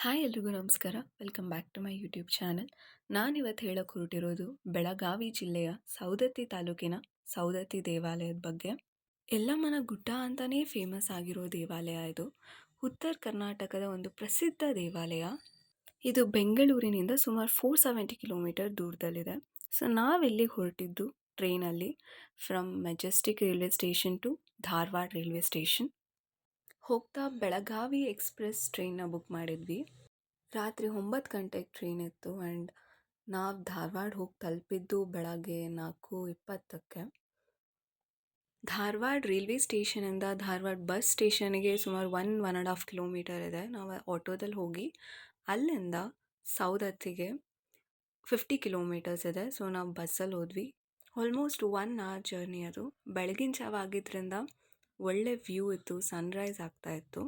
Hi ಎಲ್ರಿಗೂ ನಮಸ್ಕಾರ. Welcome back to my YouTube channel. ನಾನಿವತ್ತು ಹೇಳಕ್ಕೆ ಹೊರಟಿರೋದು ಬೆಳಗಾವಿ ಜಿಲ್ಲೆಯ ಸೌದತ್ತಿ ತಾಲೂಕಿನ ಸೌದತ್ತಿ ದೇವಾಲಯದ ಬಗ್ಗೆ. ಎಲ್ಲಮ್ಮನ ಗುಡ್ಡ ಅಂತಲೇ ಫೇಮಸ್ ಆಗಿರೋ ದೇವಾಲಯ ಇದು. ಉತ್ತರ ಕರ್ನಾಟಕದ ಒಂದು ಪ್ರಸಿದ್ಧ ದೇವಾಲಯ. ಇದು ಬೆಂಗಳೂರಿನಿಂದ ಸುಮಾರು ಫೋರ್ ಸೆವೆಂಟಿ ಕಿಲೋಮೀಟರ್ ದೂರದಲ್ಲಿದೆ. ಸೊ ನಾವೆಲ್ಲಿಗೆ ಹೊರಟಿದ್ದು ಟ್ರೈನಲ್ಲಿ from Majestic railway station to Dharwad railway station ಹೋಗ್ತಾ ಬೆಳಗಾವಿ ಎಕ್ಸ್‌ಪ್ರೆಸ್ ಟ್ರೈನ್ನ ಬುಕ್ ಮಾಡಿದ್ವಿ. ರಾತ್ರಿ ಒಂಬತ್ತು ಗಂಟೆಗೆ ಟ್ರೈನ್ ಇತ್ತು ಆ್ಯಂಡ್ ನಾವು ಧಾರವಾಡ ಹೋಗಿ ತಲುಪಿದ್ದು ಬೆಳಗ್ಗೆ ನಾಲ್ಕು ಇಪ್ಪತ್ತಕ್ಕೆ. ಧಾರವಾಡ ರೈಲ್ವೆ ಸ್ಟೇಷನಿಂದ ಧಾರವಾಡ ಬಸ್ ಸ್ಟೇಷನ್‌ಗೆ ಸುಮಾರು one one and half kilometre ಇದೆ. ನಾವು ಆಟೋದಲ್ಲಿ ಹೋಗಿ ಅಲ್ಲಿಂದ ಸೌದತ್ತಿಗೆ ಫಿಫ್ಟಿ ಕಿಲೋಮೀಟರ್ಸ್ ಇದೆ. ಸೊ ನಾವು ಬಸ್ಸಲ್ಲಿ ಹೋದ್ವಿ. ಆಲ್ಮೋಸ್ಟ್ ಒನ್ ಅವರ್ ಜರ್ನಿ ಅದು. ಬೆಳಗಿನ ಜಾವ ಆಗಿದ್ದರಿಂದ ಒಳ್ಳೆ ವ್ಯೂ ಇತ್ತು ಸನ್ರೈಸ್ ಆಗ್ತಾ ಇತ್ತು.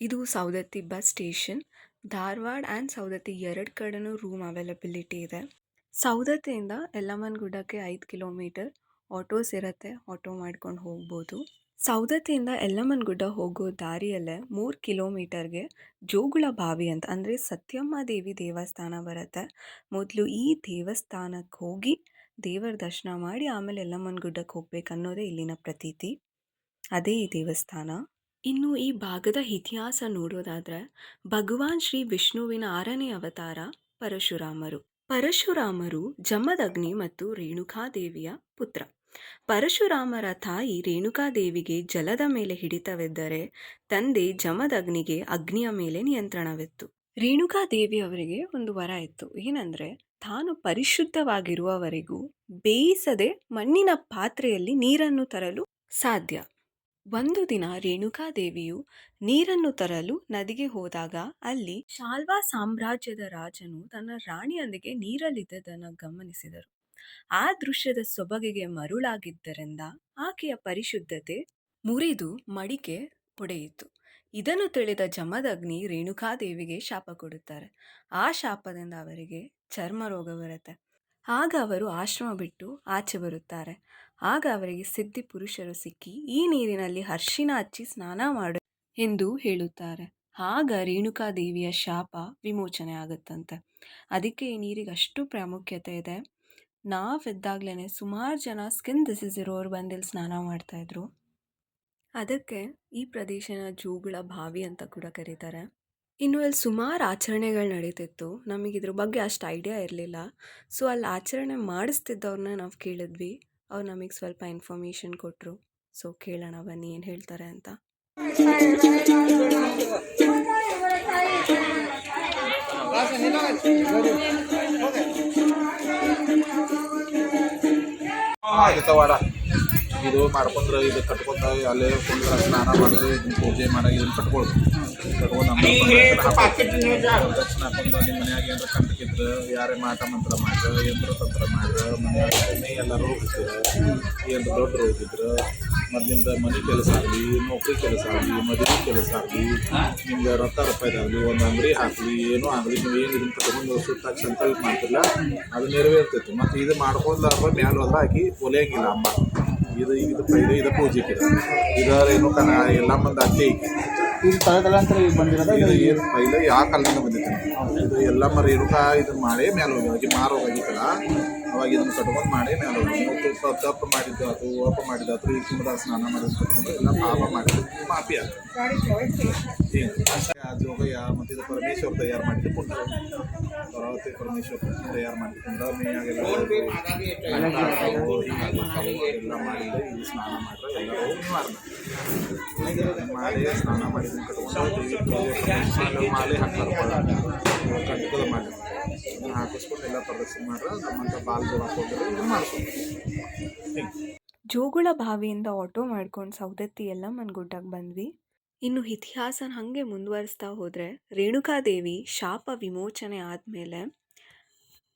ಇದು Saundatti bus station Dharwad and Saundatti ಎರಡು ಕಡೆನೂ ರೂಮ್ ಅವೈಲಬಿಲಿಟಿ ಇದೆ. ಸೌದತ್ತಿಯಿಂದ ಯಲ್ಲಮ್ಮನ ಗುಡ್ಡಕ್ಕೆ ಐದು ಕಿಲೋಮೀಟರ್ ಆಟೋಸ್ ಇರುತ್ತೆ ಆಟೋ ಮಾಡ್ಕೊಂಡು ಹೋಗ್ಬೋದು. ಸೌದತ್ತಿಯಿಂದ ಯಲ್ಲಮ್ಮನ ಗುಡ್ಡ ಹೋಗೋ ದಾರಿಯಲ್ಲೇ ಮೂರು ಕಿಲೋಮೀಟರ್ಗೆ ಜೋಗುಳ ಬಾವಿ ಅಂತ, ಅಂದರೆ ಸತ್ಯಮ್ಮ ದೇವಿ ದೇವಸ್ಥಾನ ಬರುತ್ತೆ. ಮೊದಲು ಈ ದೇವಸ್ಥಾನಕ್ಕೆ ಹೋಗಿ ದೇವರ ದರ್ಶನ ಮಾಡಿ ಆಮೇಲೆ ಯಲ್ಲಮ್ಮನ ಗುಡ್ಡಕ್ಕೆ ಹೋಗ್ಬೇಕು ಅನ್ನೋದೇ ಇಲ್ಲಿನ ಪ್ರತೀತಿ. ಅದೇ ಈ ದೇವಸ್ಥಾನ. ಇನ್ನು ಈ ಭಾಗದ ಇತಿಹಾಸ ನೋಡೋದಾದ್ರೆ ಭಗವಾನ್ ಶ್ರೀ ವಿಷ್ಣುವಿನ ಆರನೇ ಅವತಾರ ಪರಶುರಾಮರು. ಪರಶುರಾಮರು ಜಮದಗ್ನಿ ಮತ್ತು ರೇಣುಕಾದೇವಿಯ ಪುತ್ರ. ಪರಶುರಾಮರ ತಾಯಿ ರೇಣುಕಾದೇವಿಗೆ ಜಲದ ಮೇಲೆ ಹಿಡಿತವಿದ್ದರೆ ತಂದೆ ಜಮದಗ್ನಿಗೆ ಅಗ್ನಿಯ ಮೇಲೆ ನಿಯಂತ್ರಣವಿತ್ತು. ರೇಣುಕಾದೇವಿ ಅವರಿಗೆ ಒಂದು ವರ ಇತ್ತು. ಏನಂದ್ರೆ, ತಾನು ಪರಿಶುದ್ಧವಾಗಿರುವವರೆಗೂ ಬೇಯಿಸದೆ ಮಣ್ಣಿನ ಪಾತ್ರೆಯಲ್ಲಿ ನೀರನ್ನು ತರಲು ಸಾಧ್ಯ. ಒಂದು ದಿನ ರೇಣುಕಾದೇವಿಯು ನೀರನ್ನು ತರಲು ನದಿಗೆ ಹೋದಾಗ ಅಲ್ಲಿ ಶಾಲ್ವಾ ಸಾಮ್ರಾಜ್ಯದ ರಾಜನು ತನ್ನ ರಾಣಿಯೊಂದಿಗೆ ನೀರಲ್ಲಿದ್ದದನ್ನು ಗಮನಿಸಿದರು. ಆ ದೃಶ್ಯದ ಸೊಬಗೆಗೆ ಮರುಳಾಗಿದ್ದರಿಂದ ಆಕೆಯ ಪರಿಶುದ್ಧತೆ ಮುರಿದು ಮಡಿಕೆ ಒಡೆಯಿತು ಇದನ್ನು ತಿಳಿದ ಜಮದಗ್ನಿ ರೇಣುಕಾದೇವಿಗೆ ಶಾಪ ಕೊಡುತ್ತಾರೆ. ಆ ಶಾಪದಿಂದ ಅವರಿಗೆ ಚರ್ಮ ರೋಗ ಬರುತ್ತೆ. ಆಗ ಅವರು ಆಶ್ರಮ ಬಿಟ್ಟು ಆಚೆ ಬರುತ್ತಾರೆ. ಆಗ ಅವರಿಗೆ ಸಿದ್ಧಿ ಪುರುಷರು ಸಿಕ್ಕಿ, ಈ ನೀರಿನಲ್ಲಿ ಹರ್ಷಿನ ಹಚ್ಚಿ ಸ್ನಾನ ಮಾಡು ಎಂದು ಹೇಳುತ್ತಾರೆ. ಆಗ ರೇಣುಕಾದೇವಿಯ ಶಾಪ ವಿಮೋಚನೆ ಆಗುತ್ತಂತೆ. ಅದಕ್ಕೆ ಈ ನೀರಿಗೆ ಅಷ್ಟು ಪ್ರಾಮುಖ್ಯತೆ ಇದೆ. ನಾವೆದ್ದಾಗ್ಲೇ ಸುಮಾರು ಜನ ಸ್ಕಿನ್ ಡಿಸೀಸ್ ಇರೋರು ಬಂದಿಲ್ಲಿ ಸ್ನಾನ ಮಾಡ್ತಾಯಿದ್ರು ಅದಕ್ಕೆ ಈ ಪ್ರದೇಶನ ಜೋಗುಳ ಬಾವಿ ಅಂತ ಕೂಡ ಕರೀತಾರೆ. ಇನ್ನು ಅಲ್ಲಿ ಸುಮಾರು ಆಚರಣೆಗಳು ನಡೀತಿತ್ತು. ನಮಗೆ ಇದ್ರ ಬಗ್ಗೆ ಅಷ್ಟು ಐಡಿಯಾ ಇರಲಿಲ್ಲ. ಸೊ, ಅಲ್ಲಿ ಆಚರಣೆ ಮಾಡಿಸ್ತಿದ್ದವ್ರನ್ನ ನಾವು ಕೇಳಿದ್ವಿ. ಅವ್ರು ನಮಗೆ ಸ್ವಲ್ಪ ಇನ್ಫಾರ್ಮೇಷನ್ ಕೊಟ್ಟರು ಸೊ, ಕೇಳೋಣ ಬನ್ನಿ ಏನು ಹೇಳ್ತಾರೆ ಅಂತ. ಇದು ಮಾಡ್ಕೊಂಡ್ರೆ ಇದು ಕಟ್ಕೊಂಡ ಅಲ್ಲೇ ಕುಂದ್ರ ಸ್ನಾನ ಮಾಡಿದ್ರೆ ಪೂಜೆ ಮಾಡಿ ಇದನ್ನು ಕಟ್ಕೊಳ್ಳಿ ಕಟ್ಕೊಂಡು ನಮ್ಮ ದಕ್ಷಿಣ ಹಾಕೊಂಡು ನಿಮ್ಮ ಮನ್ಯಾಗ ಏನಾರ ಕಂಡಕ್ಕಿದ್ರೆ ಯಾರೇ ಮಾಟ ಮಂತ್ರ ಮಾಡ್ರ ಯಂತ್ರ ತಂತ್ರ ಮಾಡ್ರ ಮನೆಯಾಗ ಎಲ್ಲರೂ ಹೋಗ್ತಿದ್ರು ಏನು ದೊಡ್ಡ ಹೋಗಿದ್ರು ಮೊದಲಿಂದ ಮನೆ ಕೆಲಸ ಆಗಲಿ ನೌಕರಿ ಕೆಲಸ ಆಗಲಿ ಮದುವೆ ಕೆಲಸ ಆಗಲಿ ನಿಮ್ಗೆ ರೊಕ್ಕ ರೂಪಾಯಿದಾಗಲಿ ಒಂದು ಅಂಗಡಿ ಹಾಕಲಿ ಏನೋ ಆಗಲಿ ನೀವು ಏನು ಇದನ್ನ ಕಟ್ಕೊಂಡು ಸುತ್ತ ಸಂಕಲ್ಪ ಮಾಡ್ತಿಲ್ಲ ಅದು ನೆರವೇರ್ತಿತ್ತು. ಮತ್ತು ಇದು ಮಾಡ್ಕೊಂಡ್ರೆ ಮ್ಯಾಲ ಹೋದ್ರೆ ಆಕಿ ಒಲೆಯಂಗಿಲ್ಲ ಅಮ್ಮ ಇದು ಇದು ಇದು ಇದು ಪೂಜೆ ಇದು ಏನು ಕನ ಎಲ್ಲ ಮಂದಿ ಅತ್ತೆ ಇದು ತಲೆತಲಾಂತರ ಈಗ ಬಂದಿರೋದು ಇದು ಏನು ಪೈಲ ಯಾವ ಕಾಲದಿಂದ ಬಂದಿತ್ತು? ಇದು ಎಲ್ಲ ಮರಿ ಇರುಕ ಇದನ್ನ ಮಾಡಿ ಮೇಲೆ ಹೋಗಿ ಮಾರು ಹೋಗಿತ್ತಲ್ಲ ಅವಾಗ ಇದನ್ನು ಕಟ್ಕೊಂಡು ಮಾಡಿ ನಾವು ತಪ್ಪು ಮಾಡಿದ್ದು ಅದು ಓಪ ಮಾಡಿದ್ದು ಅದು, ಈ ಕುಂಬದ ಸ್ನಾನ ಮಾಡಿದ್ದು ಕಟ್ಕೊಂಡು ಎಲ್ಲ ಪಾಪ ಮಾಡಿದ್ದು. ಮಾಪಿ ಆಗ್ತದೆ ಏನು ಆ ಜೋಗ ಯಾರು ಮತ್ತು ಇದು ಪರಮೇಶ್ವರ್ ತಯಾರು ಮಾಡಿದ್ದು ಕುಂಡ ಪರ್ವತಿ ಪರಮೇಶ್ವರ್ ತಯಾರು ಮಾಡಿದ್ದು ಕುಂಡ ಮೇಯಾಗೆಲ್ಲ ಎಲ್ಲ ಮಾಡಿದ್ರೆ ಇಲ್ಲಿ ಸ್ನಾನ ಮಾಡ್ರೆ ಎಲ್ಲರೂ ಮಾಡಿ ಸ್ನಾನ ಮಾಡಿದ್ದು ಕಟ್ಕೊಂಡು ಮಾಲೆ ಹಾಕಿ ಕಟ್ಕೊಂಡು ಮಾಲೆ ಎಲ್ಲ ಪ್ರದರ್ಶನ ಮಾಡ್ರೆ ನಮ್ಮಂತ ಬಾಲ್ ಇದು ಮಾಡಿಸ್ಕೊಂಡು ಜೋಗುಳ ಬಾವಿಯಿಂದ ಆಟೋ ಮಾಡ್ಕೊಂಡು ಸೌದತ್ತಿ ಎಲ್ಲ ಗುಡ್ಡಕ್ಕೆ ಬಂದ್ವಿ. ಇನ್ನು ಇತಿಹಾಸನ ಹಾಗೆ ಮುಂದುವರಿಸ್ತಾ ಹೋದರೆ ರೇಣುಕಾದೇವಿ ಶಾಪ ವಿಮೋಚನೆ ಆದಮೇಲೆ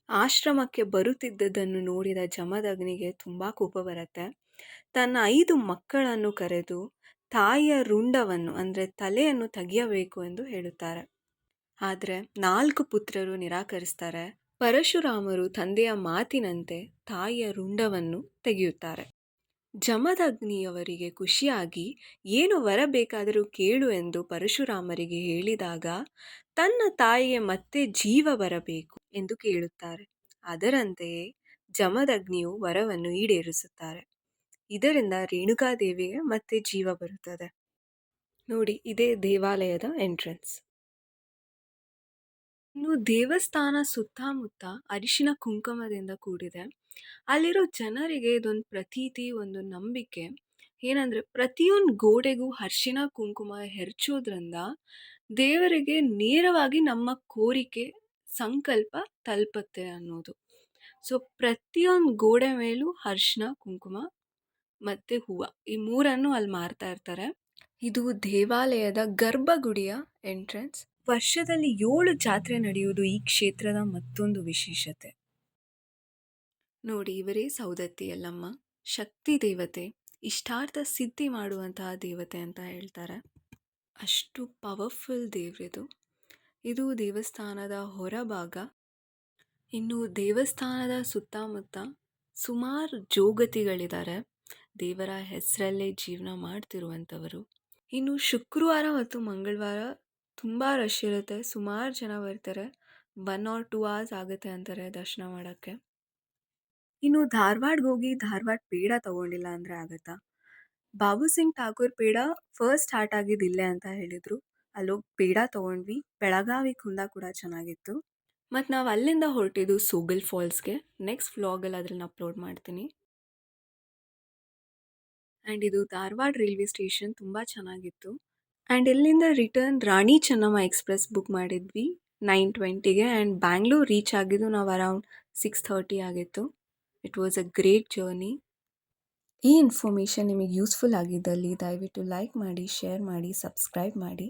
ಆಶ್ರಮಕ್ಕೆ ಬರುತ್ತಿದ್ದದನ್ನು ನೋಡಿದ ಜಮದಗ್ನಿಗೆ ತುಂಬ ಕೋಪ ಬರುತ್ತೆ. ತನ್ನ ಐದು ಮಕ್ಕಳನ್ನು ಕರೆದು ತಾಯಿಯ ರುಂಡವನ್ನು ಅಂದರೆ ತಲೆಯನ್ನು ತೆಗೆಯಬೇಕು ಎಂದು ಹೇಳುತ್ತಾರೆ. ಆದರೆ ನಾಲ್ಕು ಪುತ್ರರು ನಿರಾಕರಿಸ್ತಾರೆ. ಪರಶುರಾಮರು ತಂದೆಯ ಮಾತಿನಂತೆ ತಾಯಿಯ ರುಂಡವನ್ನು ತೆಗೆಯುತ್ತಾರೆ. ಜಮದಗ್ನಿಯವರಿಗೆ ಖುಷಿಯಾಗಿ, ಏನು ವರ ಬೇಕಾದರೂ ಕೇಳು ಎಂದು ಪರಶುರಾಮರಿಗೆ ಹೇಳಿದಾಗ, ತನ್ನ ತಾಯಿಗೆ ಮತ್ತೆ ಜೀವ ಬರಬೇಕು ಎಂದು ಕೇಳುತ್ತಾರೆ. ಅದರಂತೆಯೇ ಜಮದಗ್ನಿಯು ವರವನ್ನು ಈಡೇರಿಸುತ್ತಾರೆ. ಇದರಿಂದ ರೇಣುಕಾದೇವಿಗೆ ಮತ್ತೆ ಜೀವ ಬರುತ್ತದೆ. ನೋಡಿ, ಇದೇ ದೇವಾಲಯದ ಎಂಟ್ರೆನ್ಸ್ ಇನ್ನು ದೇವಸ್ಥಾನ ಸುತ್ತಮುತ್ತ ಅರಿಶಿನ ಕುಂಕುಮದಿಂದ ಕೂಡಿದೆ. ಅಲ್ಲಿರೋ ಜನರಿಗೆ ಇದೊಂದು ಪ್ರತೀತಿ, ಒಂದು ನಂಬಿಕೆ. ಏನಂದರೆ ಪ್ರತಿಯೊಂದು ಗೋಡೆಗೂ ಅರಿಶಿನ ಕುಂಕುಮ ಎರಚೋದ್ರಿಂದ ದೇವರಿಗೆ ನೇರವಾಗಿ ನಮ್ಮ ಕೋರಿಕೆ, ಸಂಕಲ್ಪ ತಲುಪುತ್ತೆ ಅನ್ನೋದು. ಸೊ ಪ್ರತಿಯೊಂದು ಗೋಡೆ ಮೇಲೂ ಅರಿಶಿನ ಕುಂಕುಮ ಮತ್ತು ಹೂವು ಈ ಮೂರನ್ನು ಅಲ್ಲಿ ಮಾರ್ತಾ ಇರ್ತಾರೆ. ಇದು ದೇವಾಲಯದ ಗರ್ಭಗುಡಿಯ ಎಂಟ್ರೆನ್ಸ್ ವರ್ಷದಲ್ಲಿ ಏಳು ಜಾತ್ರೆ ನಡೆಯುವುದು ಈ ಕ್ಷೇತ್ರದ ಮತ್ತೊಂದು ವಿಶೇಷತೆ. ನೋಡಿ, ಇವರೇ ಸೌದತ್ತಿ ಯಲ್ಲಮ್ಮ ಶಕ್ತಿ ದೇವತೆ, ಇಷ್ಟಾರ್ಥ ಸಿದ್ಧಿ ಮಾಡುವಂತಹ ದೇವತೆ ಅಂತ ಹೇಳ್ತಾರೆ. ಅಷ್ಟು ಪವರ್ಫುಲ್ ದೇವ್ರಿದು. ಇದು ದೇವಸ್ಥಾನದ ಹೊರಭಾಗ. ಇನ್ನು ದೇವಸ್ಥಾನದ ಸುತ್ತಮುತ್ತ ಸುಮಾರು ಜೋಗತಿಗಳಿದ್ದಾರೆ. ದೇವರ ಹೆಸರಲ್ಲೇ ಜೀವನ ಮಾಡ್ತಿರುವಂಥವರು. ಇನ್ನು ಶುಕ್ರವಾರ ಮತ್ತು ಮಂಗಳವಾರ ತುಂಬ ರಶ್ ಇರುತ್ತೆ. ಸುಮಾರು ಜನ ಬರ್ತಾರೆ. ಒನ್ ಆರ್ ಟೂ ಅವರ್ಸ್ ಆಗುತ್ತೆ ಅಂತಾರೆ ದರ್ಶನ ಮಾಡೋಕ್ಕೆ. ಇನ್ನು ಧಾರವಾಡ್ಗೆ ಹೋಗಿ ಧಾರವಾಡ ಪೇಡ ತೊಗೊಂಡಿಲ್ಲ ಅಂದರೆ ಆಗುತ್ತಾ? ಬಾಬು ಸಿಂಗ್ ಠಾಕೂರ್ ಪೇಡ ಫಸ್ಟ್ ಸ್ಟಾರ್ಟ್ ಆಗಿದ್ದು ಇಲ್ಲೇ ಅಂತ ಹೇಳಿದರು. ಅಲ್ಲೋಗಿ ಪೇಡ ತೊಗೊಂಡ್ವಿ. ಬೆಳಗಾವಿ ಕುಂದ ಕೂಡ ಚೆನ್ನಾಗಿತ್ತು. ಮತ್ತು ನಾವು ಅಲ್ಲಿಂದ ಹೊರಟಿದ್ದು ಸೋಗಲ್ ಫಾಲ್ಸ್ಗೆ. ನೆಕ್ಸ್ಟ್ ವ್ಲಾಗಲ್ಲಿ ಅದನ್ನು ಅಪ್ಲೋಡ್ ಮಾಡ್ತೀನಿ. ಆ್ಯಂಡ್ ಇದು ಧಾರವಾಡ ರೈಲ್ವೆ ಸ್ಟೇಷನ್ ತುಂಬ ಚೆನ್ನಾಗಿತ್ತು. ಆ್ಯಂಡ್ ಇಲ್ಲಿಂದ return Rani Chennamma express book ಮಾಡಿದ್ವಿ ನೈನ್ ಟ್ವೆಂಟಿಗೆ ಆ್ಯಂಡ್ ಬ್ಯಾಂಗ್ಳೂರ್ ರೀಚ್ ಆಗಿದ್ದು ನಾವು ಅರೌಂಡ್ ಸಿಕ್ಸ್ ಥರ್ಟಿ ಆಗಿತ್ತು. It was a great journey ಈ ಇನ್ಫಾರ್ಮೇಷನ್ ನಿಮಗೆ ಯೂಸ್ಫುಲ್ ಆಗಿದ್ದಲ್ಲಿ ದಯವಿಟ್ಟು ಲೈಕ್ ಮಾಡಿ ಶೇರ್ ಮಾಡಿ ಸಬ್ಸ್ಕ್ರೈಬ್ ಮಾಡಿ.